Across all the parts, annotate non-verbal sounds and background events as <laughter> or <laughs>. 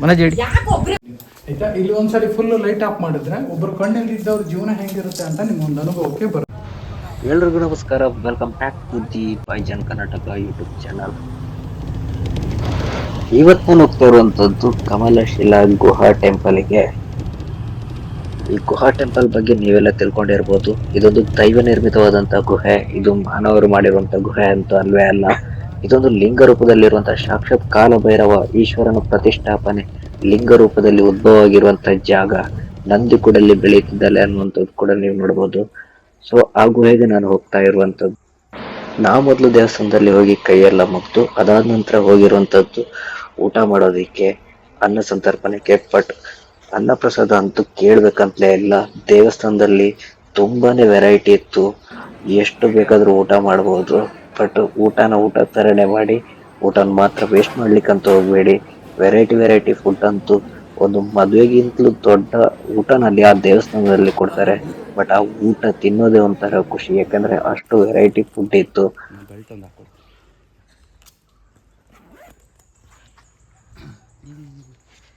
ಮನೆ ಜೇಡಿ ಆಯ್ತಾ? ಇಲ್ಲಿ ಒಂದ್ಸರಿ ಫುಲ್ ಲೈಟ್ ಆಫ್ ಮಾಡಿದ್ರೆ ಒಬ್ರು ಕಣ್ಣಲ್ಲಿ ಇದ್ದವ್ರ ಜೀವನ ಹೆಂಗಿರುತ್ತೆ ಅಂತ ನಿಮ್ಗೊಂದು ಒಂದು ಅನುಭವಕ್ಕೆ ಬರುತ್ತೆ. ಎಲ್ರಿಗೂ ನಮಸ್ಕಾರ. Welcome back to the ಪೈಜನ್ Karnataka YouTube channel ಇವತ್ತು ನಾನು ಹೋಗ್ತಾ ಇರುವಂಥದ್ದು ಕಮಲಶಿಲಾ ಗುಹಾ ಟೆಂಪಲ್ಗೆ ಈ ಗುಹಾ ಟೆಂಪಲ್ ಬಗ್ಗೆ ನೀವೆಲ್ಲ ತಿಳ್ಕೊಂಡಿರ್ಬೋದು. ಇದೊಂದು ದೈವ ನಿರ್ಮಿತವಾದಂತಹ ಗುಹೆ, ಇದು ಮಾನವರು ಮಾಡಿರುವಂತಹ ಗುಹೆ ಅಂತ ಅಲ್ವೇ ಅಲ್ಲ. ಇದೊಂದು ಲಿಂಗ ರೂಪದಲ್ಲಿರುವಂತಹ ಸಾಕ್ಷಾತ್ ಕಾಲಭೈರವ ಈಶ್ವರನ ಪ್ರತಿಷ್ಠಾಪನೆ, ಲಿಂಗ ರೂಪದಲ್ಲಿ ಉದ್ಭವ ಆಗಿರುವಂತಹ ಜಾಗ. ನಂದಿ ಕೂಡಲ್ಲಿ ಬೆಳೆಯುತ್ತಿದ್ದಲ್ಲ ಅನ್ನುವಂಥದ್ದು ಕೂಡ ನೀವು ನೋಡಬಹುದು ಸೊ ಆ ಗುಹೆಗೆ ನಾನು ಹೋಗ್ತಾ ಇರುವಂತದ್ದು ನಾ ಮೊದಲು ದೇವಸ್ಥಾನದಲ್ಲಿ ಹೋಗಿ ಕೈಯೆಲ್ಲ ಮುಗ್ದು, ಅದಾದ ನಂತರ ಹೋಗಿರುವಂತದ್ದು ಊಟ ಮಾಡೋದಿಕ್ಕೆ, ಅನ್ನ ಸಂತರ್ಪಣೆಗೆ ಬಟ್ ಅನ್ನ ಪ್ರಸಾದ ಅಂತೂ ಕೇಳ್ಬೇಕಂತಲೇ ಇಲ್ಲ. ದೇವಸ್ಥಾನದಲ್ಲಿ ತುಂಬಾನೇ ವೆರೈಟಿ ಇತ್ತು. ಎಷ್ಟು ಬೇಕಾದ್ರೂ ಊಟ ಮಾಡ್ಬೋದು. ಬಟ್ ಊಟನ ಊಟ ತರಣೆ ಮಾಡಿ, ಊಟನ ಮಾತ್ರ ವೇಸ್ಟ್ ಮಾಡ್ಲಿಕ್ಕಂತ ಹೋಗ್ಬೇಡಿ. ವೆರೈಟಿ ವೆರೈಟಿ ಫುಡ್ ಅಂತೂ ಒಂದು ಮದುವೆಗಿಂತಲೂ ದೊಡ್ಡ ಊಟನಲ್ಲಿ ಆ ದೇವಸ್ಥಾನದಲ್ಲಿ ಕೊಡ್ತಾರೆ. ಬಟ್ ಆ ಊಟ ತಿನ್ನೋದೇ ಒಂಥರ ಖುಷಿ. ಯಾಕಂದ್ರೆ ಅಷ್ಟು ವೆರೈಟಿ ಫುಡ್ ಇತ್ತು.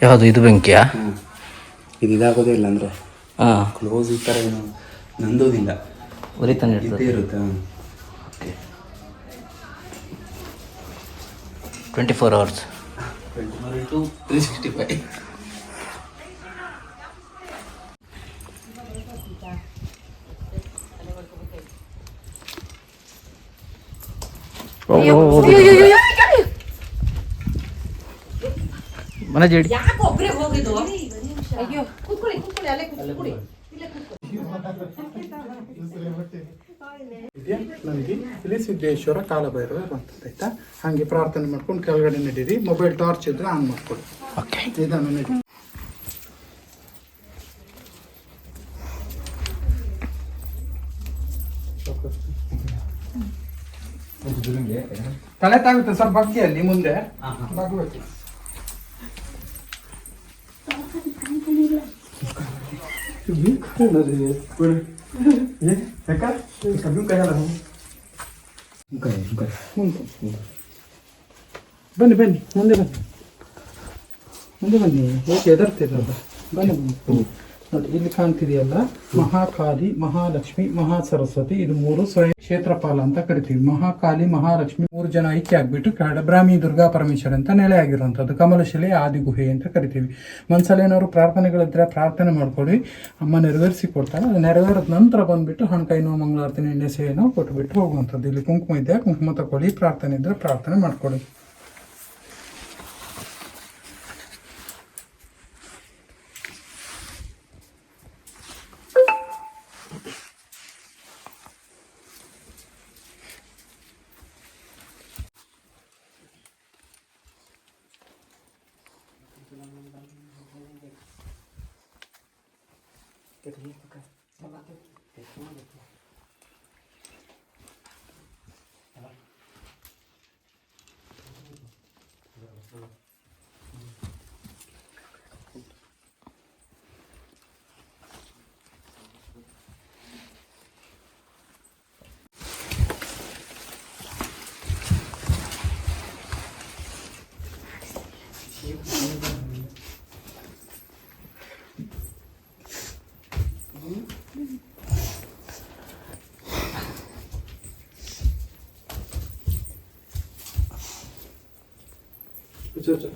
ಯಾವುದು ಇದು ಬೆಂಕಿಯಾ? ಇದು ಇದಾಗೋದೇ ಇಲ್ಲ ಅಂದ್ರೆ. ಹಾಂ ಕ್ಲೋಸ್ ಈ ಥರ ಏನು ನಂದೋದಿಲ್ಲ. ಉರಿತಾನೆ ಇರ್ತದೆ ಇರುತ್ತೆ ಹಾಂ. Twenty four hours three sixty five ಮನೆ ಜೇಡಿ. ಇದೆ ನನಗೆ ಇಲ್ಲಿ ಸಿದ್ದೇಶ್ವರ ಕಾಲಭೈರವ ಬಂತು ಆಯ್ತಾ? ಹಾಗೆ ಪ್ರಾರ್ಥನೆ ಮಾಡ್ಕೊಂಡು ಕೆಳಗಡೆ ನಡೀರಿ. ಮೊಬೈಲ್ ಟಾರ್ಚ್ ಇದ್ರೆ ಆನ್ ಮಾಡ್ಕೊಳ್ಳಿ. ಓಕೆ ಇದನ್ನು ನಡಿ. ತಲೆ ತಾಗುತ್ತೆ ಸರ್ ಬಗ್ಗೆ ಅಲ್ಲಿ ಮುಂದೆ ಬಗ್ಬೇಕು ಮುಂದೆ ಬನ್ನಿ ಬನ್ನಿ ಮುಂದೆ ಬನ್ನಿ ಮುಂದೆ ಬನ್ನಿ ಏಕೆ ಹೆದರ್ತಿರಲ್ಲ ಬನ್ನಿ ಬನ್ನಿ ನೋಡಿ, ಇಲ್ಲಿ ಕಾಣ್ತಿದೆಯಲ್ಲ? ಮಹಾಕಾಲಿ, ಮಹಾಲಕ್ಷ್ಮಿ ಮಹಾ ಸರಸ್ವತಿ ಇದು ಮೂರು ಸ್ವಯಂ ಕ್ಷೇತ್ರಪಾಲ ಅಂತ ಕರಿತೀವಿ. ಮಹಾಕಾಲಿ, ಮಹಾಲಕ್ಷ್ಮಿ ಮೂರು ಜನ ಐಕ್ಯ ಆಗ್ಬಿಟ್ಟು ಕಾಡಬ್ರಾಹ್ಮಿ ಬ್ರಾಹ್ಮಿ, ದುರ್ಗಾ, ಪರಮೇಶ್ವರ ಅಂತ ನೆಲೆ ಆಗಿರುವಂಥದ್ದು. ಕಮಲಶಿಲೆ, ಆದಿಗುಹೆ ಅಂತ ಕರಿತೀವಿ. ಮನ್ಸಲ್ಲಿ ಏನಾದ್ರು ಪ್ರಾರ್ಥನೆಗಳಿದ್ರೆ ಪ್ರಾರ್ಥನೆ ಮಾಡ್ಕೊಳ್ಳಿ. ಅಮ್ಮ ನೆರವೇರಿಸಿ ಕೊಡ್ತಾರೆ ಅದು ನೆರವೇರಿದ ನಂತರ ಬಂದ್ಬಿಟ್ಟು ಹಣಕಾಯಿನೋ ಮಂಗಳಾರತಿ ಎಣ್ಣೆ, ಸೇನೋ ಕೊಟ್ಬಿಟ್ಟು ಹೋಗುವಂಥದ್ದು. ಇಲ್ಲಿ ಕುಂಕುಮ ಇದೆ ಕುಂಕುಮ ತಗೊಳ್ಳಿ. ಪ್ರಾರ್ಥನೆ ಇದ್ರೆ ಪ್ರಾರ್ಥನೆ ಮಾಡ್ಕೊಳ್ಳಿ. Ты в них только собака, ты ходит. 就这。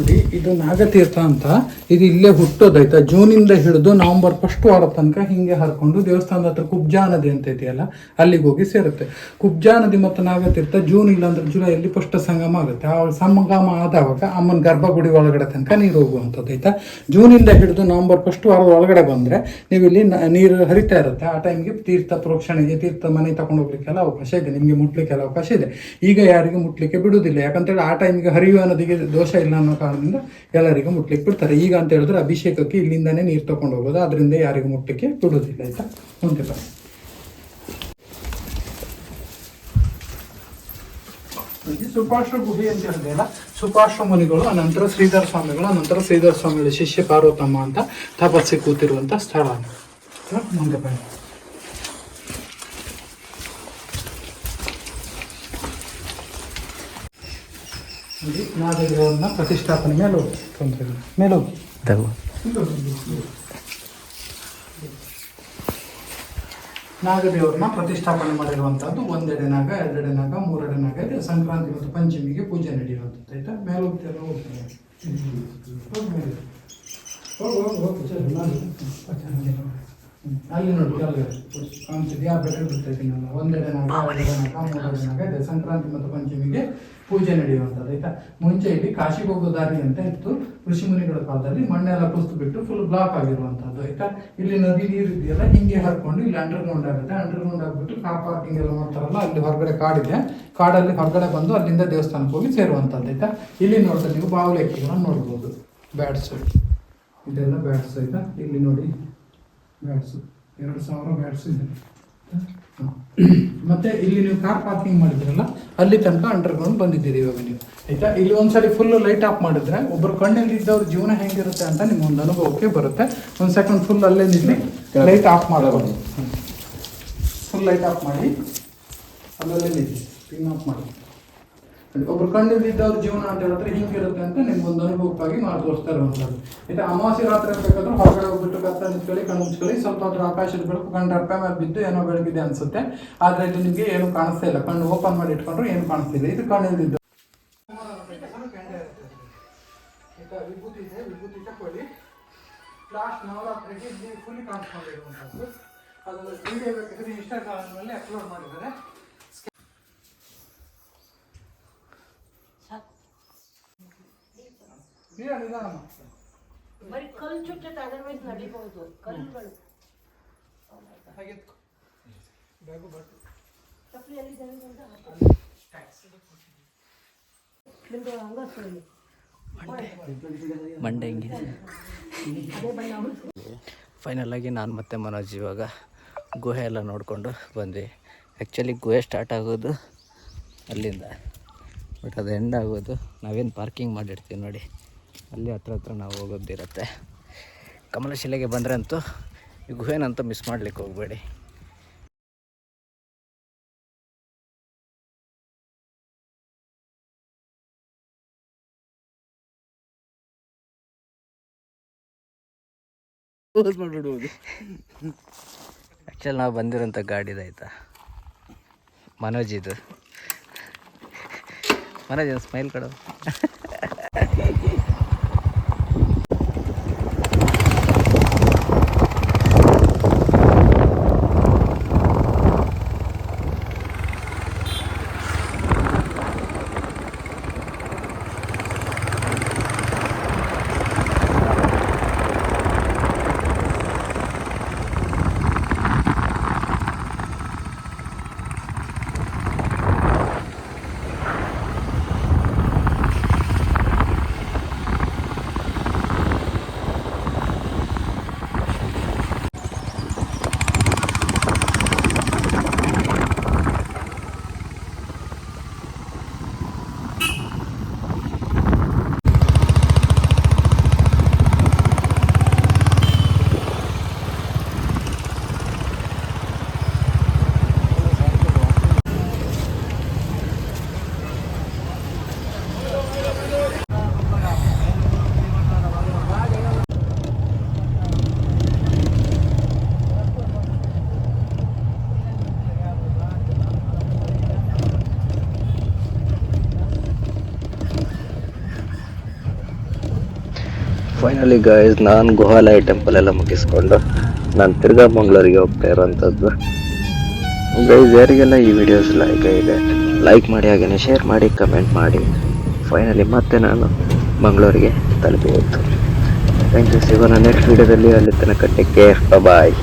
ನೋಡಿ, ಇದು ನಾಗತೀರ್ಥ ಅಂತ. ಇದು ಇಲ್ಲೇ ಹುಟ್ಟೋದಾಯ್ತಾ ಜೂನಿಂದ ಹಿಡಿದು ನವೆಂಬರ್ ಫಸ್ಟ್ ವಾರ ತನಕ ಹಿಂಗೆ ಹರ್ಕೊಂಡು ದೇವಸ್ಥಾನದ ಹತ್ರ ಕುಬ್ಜಾ ನದಿ ಅಂತ ಇದೆಯಲ್ಲ, ಅಲ್ಲಿಗೆ ಹೋಗಿ ಸೇರುತ್ತೆ. ಕುಬ್ಜಾ ನದಿ ಮತ್ತು ನಾಗತೀರ್ಥ ಜೂನ್ ಇಲ್ಲಾಂದ್ರೆ ಜುಲೈಯಲ್ಲಿ ಫಸ್ಟ್ ಸಂಗಮ ಆಗುತ್ತೆ. ಆ ಸಂಗಮ ಆದವಾಗ ಅಮ್ಮನ ಗರ್ಭಗುಡಿ ಒಳಗಡೆ ತನಕ ನೀರು ಹೋಗುವಂಥದ್ದು ಆಯ್ತಾ? ಜೂನಿಂದ ಹಿಡಿದು ನವಂಬರ್ ಫಸ್ಟ್ ವಾರದ ಒಳಗಡೆ ಬಂದರೆ ನೀವು ಇಲ್ಲಿ ನೀರು ಹರಿತಾ ಇರುತ್ತೆ. ಆ ಟೈಮ್ಗೆ ತೀರ್ಥ ಪ್ರೋಕ್ಷಣೆಗೆ, ತೀರ್ಥ ಮನೆ ತಗೊಂಡು ಹೋಗ್ಲಿಕ್ಕೆಲ್ಲ ಅವಕಾಶ ಇದೆ. ನಿಮಗೆ ಮುಟ್ಲಿಕ್ಕೆಲ್ಲ ಅವಕಾಶ ಇದೆ. ಈಗ ಯಾರಿಗೂ ಮುಟ್ಲಿಕ್ಕೆ ಬಿಡುವುದಿಲ್ಲ. ಯಾಕಂತೇಳಿ ಆ ಟೈಮ್ಗೆ ಹರಿಯುವ ನದಿಗೆ ದೋಷ ಇಲ್ಲ ಅನ್ನೋ ಕಾರಣದಿಂದ ಎಲ್ಲರಿಗೂ ಮುಟ್ಲಿಕ್ಕೆ ಬಿಡ್ತಾರೆ. ಈಗ ಅಂತ ಹೇಳಿದ್ರೆ ಅಭಿಷೇಕಕ್ಕೆ ಇಲ್ಲಿಂದಾನೇ ನೀರು ತಗೊಂಡು ಹೋಗೋದು. ಅದರಿಂದ ಯಾರಿಗೂ ಮುಟ್ಟಕ್ಕೆ ಬಿಡೋದಿಲ್ಲ ಆಯ್ತಾ? ಮುಂದೆ ಬನ್ನಿ. ಸುಪಾರ್ಶ್ವ ಗುಹೆ ಅಂತ ಹೇಳಿದೆಯಲ್ಲ ಸುಪಾರ್ಶ್ವ ಮುನಿಗಳು, ಅನಂತರ ಶ್ರೀಧರ ಸ್ವಾಮಿಗಳು, ಅನಂತರ ಶ್ರೀಧರ ಸ್ವಾಮಿಗಳ ಶಿಷ್ಯ ಪಾರ್ವತಮ್ಮ ಅಂತ ತಪಸ್ಸಿ ಕೂತಿರುವಂತ ಸ್ಥಳ ಮುಂದೆ ಬನ್ನಿ. ನಾಗದೇವರನ್ನ ಪ್ರತಿಷ್ಠಾಪನೆ ಮೇಲೆ ಹೋಗಿ ತೊಂದರೆ ಇಲ್ಲ ಮೇಲೆ ಹೋಗಿ ನಾಗದೇವರನ್ನ ಪ್ರತಿಷ್ಠಾಪನೆ ಮಾಡಿರುವಂತಹದ್ದು ಒಂದೆಡೆ ನಾಗ ಎರಡೆಡೆ ನಾಗ ಮೂರೆಡೆ ನಾಗ ಇದೆ ಸಂಕ್ರಾಂತಿ ಮತ್ತು ಪಂಚಮಿಗೆ ಪೂಜೆ ನಡೆಯುವಂಥದ್ದು ಆಯ್ತಾ ಮೇಲೆ ಹೋಗ್ತೀರ ಹೋಗ್ತೀರ ಹೋಗಿ ಮೇಲೆ. ಹೋಗು, ಹೋಗು. ಅಲ್ಲಿ ನೋಡಿ ಕೆಳಗಡೆ ಕಾಣಿಸಿದ್ಯಾ ಬೆಟ್ಟೆ ಬಿಡ್ತೈತೀನಲ್ಲ ಒಂದೆಡೆ ನಾಗ ಇದೆ ಸಂಕ್ರಾಂತಿ ಮತ್ತು ಪಂಚಮಿಗೆ ಪೂಜೆ ನಡೆಯುವಂಥದ್ದು. ಆಯ್ತಾ? ಮುಂಚೆ ಇಲ್ಲಿ ಕಾಶಿ ಹೋಗೋ ದಾರಿ ಅಂತ ಇತ್ತು. ಋಷಿ ಮುನಿಗಳ ಕಾಲದಲ್ಲಿ ಮಣ್ಣೆಲ್ಲ ಕುಸ್ತು ಬಿಟ್ಟು ಫುಲ್ ಬ್ಲಾಕ್ ಆಗಿರುವಂಥದ್ದು ಆಯ್ತಾ? ಇಲ್ಲಿ ನದಿ ನೀರು ಇದೆಯಲ್ಲ ಹಿಂಗೆ ಹರ್ಕೊಂಡು ಇಲ್ಲಿ ಅಂಡರ್ಗ್ರೌಂಡ್ ಆಗುತ್ತೆ. ಅಂಡರ್ಗ್ರೌಂಡ್ ಆಗಿಬಿಟ್ಟು ಕಾರ್ ಪಾರ್ಕಿಂಗ್ ಎಲ್ಲ ಮಾಡ್ತಾರಲ್ಲ ಅಲ್ಲಿ ಹೊರಗಡೆ ಕಾಡಿದೆ. ಕಾಡಲ್ಲಿ ಹೊರಗಡೆ ಬಂದು ಅಲ್ಲಿಂದ ದೇವಸ್ಥಾನಕ್ಕೆ ಹೋಗಿ ಸೇರುವಂಥದ್ದು ಆಯ್ತಾ? ಇಲ್ಲಿ ನೋಡ್ತಾ ನೀವು ಬಾವುಲಿ ಅಕ್ಕಿಗಳನ್ನ ನೋಡ್ಬೋದು. ಬ್ಯಾಟ್ಸ್ ಇದೆಲ್ಲ ಬ್ಯಾಟ್ಸ್ ಆಯ್ತಾ? ಇಲ್ಲಿ ನೋಡಿ. ಬ್ಯಾಟ್ಸ್ ಎರಡು ಸಾವಿರ ಬ್ಯಾಟ್ಸ್ ಇದೆ. ಹ. ಮತ್ತೆ ಇಲ್ಲಿ ನೀವು ಕಾರ್ ಪಾರ್ಕಿಂಗ್ ಮಾಡಿದ್ರಲ್ಲ ಅಲ್ಲಿ ತನಕ ಅಂಡರ್ಗ್ರೌಂಡ್ ಬಂದಿದ್ದೀರಿ ಇವಾಗ ನೀವು. ಆಯ್ತಾ? ಇಲ್ಲಿ ಒಂದ್ಸರಿ ಫುಲ್ ಲೈಟ್ ಆಫ್ ಮಾಡಿದ್ರೆ ಒಬ್ಬರು ಕಣ್ಣಲ್ಲಿ ಇದ್ದವ್ರ ಜೀವನ ಹೆಂಗಿರುತ್ತೆ ಅಂತ ನಿಮ್ಗೆ ಒಂದು ಅನುಭವಕ್ಕೆ ಬರುತ್ತೆ. ಒಂದು ಸೆಕೆಂಡ್ ಫುಲ್ ಅಲ್ಲೇ ನಿಲ್ಲಿ ಲೈಟ್ ಆಫ್ ಮಾಡಬಹುದು ಫುಲ್ ಲೈಟ್ ಆಫ್ ಮಾಡಿ ಅಲ್ಲಲ್ಲೇ ನಿಲ್ಲಿ. ಪಿನ್ ಆಫ್ ಮಾಡಿ. ಒಬ್ರು ಕಣ್ಣಿಲ್ದಿದ್ದವ್ರ ಜೀವನ ಅಂತ ಹೇಳಿದ್ರೆ ಹಿಂಗಿರುತ್ತೆ ಅಂತ ನಿಮ್ಗೊಂದು ಅನುಭವಕ್ಕಾಗಿ ಮಾಡಿ ತೋರಿಸ್ತಾ ಇರುವಂಥದ್ದು ಇದು ಅಮಾವಾಸ್ಯ ರಾತ್ರಿ ಬೇಕಾದ್ರೆ ಹೊರಗಡೆ ಹೋಗ್ಬಿಟ್ಟು ಕತ್ತ ನಿಂತ್ಕೊಳ್ಳಿ ಕಣ್ಣು ಮುಚ್ಕೊಳ್ಳಿ, ಸ್ವಲ್ಪ ಹೊತ್ತು ಆಕಾಶದ ಬೆಳಕು ಕಣ್ಣು ರಪ್ಪೆ ಮೇಲೆ ಬಿದ್ದು ಏನೋ ಬೆಳಗಿದೆ ಅನ್ಸುತ್ತೆ. ಆದರೆ ಇದು ನಿಮಗೆ ಏನು ಕಾಣಿಸ್ತಾ ಇಲ್ಲ. ಕಣ್ಣು ಓಪನ್ ಮಾಡಿ ಇಟ್ಕೊಂಡ್ರೆ ಏನು ಕಾಣಿಸ್ತಿಲ್ಲ ಇದು ಕಣ್ಣಿಲ್ದಿದ್ದು ವಿಭೂತಿ ಇದೆ. ವಿಭೂತಿ ಲಾಸ್ಟ್ ನವರಾತ್ರಿಗೆ ಫುಲ್ಲಿ ಕಾಣಿಸ್ಕೊಂಡಿರುವಂಥದ್ದು. ಅದನ್ನು ವಿಡಿಯೋ ಬೇಕಾದ್ರೆ ಇನ್ಸ್ಟಾಗ್ರಾಮ್ನಲ್ಲಿ ಅಪ್ಲೋಡ್ ಮಾಡಿದ್ದಾರೆ. ನಿಧಾನ ನಿಧಾನ ಮಾಡಿ. ಬರೀ ಕಲ್ಲು ಚುಚ್ಚುತ್ತೆ ಅದರ ಮೇಲೆ ನಡಿಬಹುದು. ಕಲ್ಲುಗಳು. ಹಾಗೆ ಎತ್ಕೊ. ಬ್ಯಾಗು ಬಟ್ಟೆ. ಚಪ್ಪಲಿ ಎಲ್ಲಿದೆ ಅಂತ ನಿಮ್ದು ಅಂಗಸ್ವಲ್ಲಿ ಮಂಡೆ. ಹಿಂಗೆ ಅದೇ ಬಣ್ಣ ಫೈನಲ್ ಆಗಿ ನಾನು ಮತ್ತೆ ಮನೋಜ್ ಇವಾಗ ಗುಹೆ ಎಲ್ಲ ನೋಡಿಕೊಂಡು ಬಂದ್ವಿ. ಆ್ಯಕ್ಚುಲಿ ಗುಹೆ ಸ್ಟಾರ್ಟ್ ಆಗೋದು ಅಲ್ಲಿಂದ ಬಟ್ ಅದು ಎಂಡ್ ಆಗೋದು. ನಾವೇನು ಪಾರ್ಕಿಂಗ್ ಮಾಡಿರ್ತೀವಿ ನೋಡಿ. ಅಲ್ಲಿ ಹತ್ರ ಹತ್ರ ನಾವು ಹೋಗೋದಿರುತ್ತೆ ಕಮಲಶಿಲೆಗೆ ಬಂದರೆ ಅಂತೂ ಈ ಗುಹೆನಂತೂ ಮಿಸ್ ಮಾಡ್ಲಿಕ್ಕೆ ಹೋಗಬೇಡಿ. ಆ್ಯಕ್ಚುಲಿ ನಾವು ಬಂದಿರೋಂಥ ಗಾಡಿದು ಆಯಿತಾ? ಮನೋಜ್ ಇದು. ಮನೋಜ್ ಸ್ಮೈಲ್ ಕೊಡು. <laughs> ಫೈನಲಿ ಗಾಯ್ಸ್ ನಾನು ಗುಹಾಲಯ ಟೆಂಪಲ್ ಎಲ್ಲ ಮುಗಿಸ್ಕೊಂಡು ನಾನು ತಿರ್ಗಾ ಮಂಗ್ಳೂರಿಗೆ ಹೋಗ್ತಾ ಇರೋವಂಥದ್ದು. ಗೈಸ್ ಯಾರಿಗೆಲ್ಲ ಈ ವಿಡಿಯೋಸ್ ಲೈಕ್ ಇದೆ ಲೈಕ್ ಮಾಡಿ ಹಾಗೆಯೇ ಶೇರ್ ಮಾಡಿ ಕಮೆಂಟ್ ಮಾಡಿ. ಫೈನಲಿ ಮತ್ತೆ ನಾನು ಮಂಗಳೂರಿಗೆ ತಲುಪಿ ಹೋಗ್ತು ಥ್ಯಾಂಕ್ ಯು ಸಿಗೋಣ ನೆಕ್ಸ್ಟ್ ವಿಡಿಯೋದಲ್ಲಿ ಅಲ್ಲಿ. ತನಕ ಟೇಕ್ ಕೇರ್ ಬಾಯ್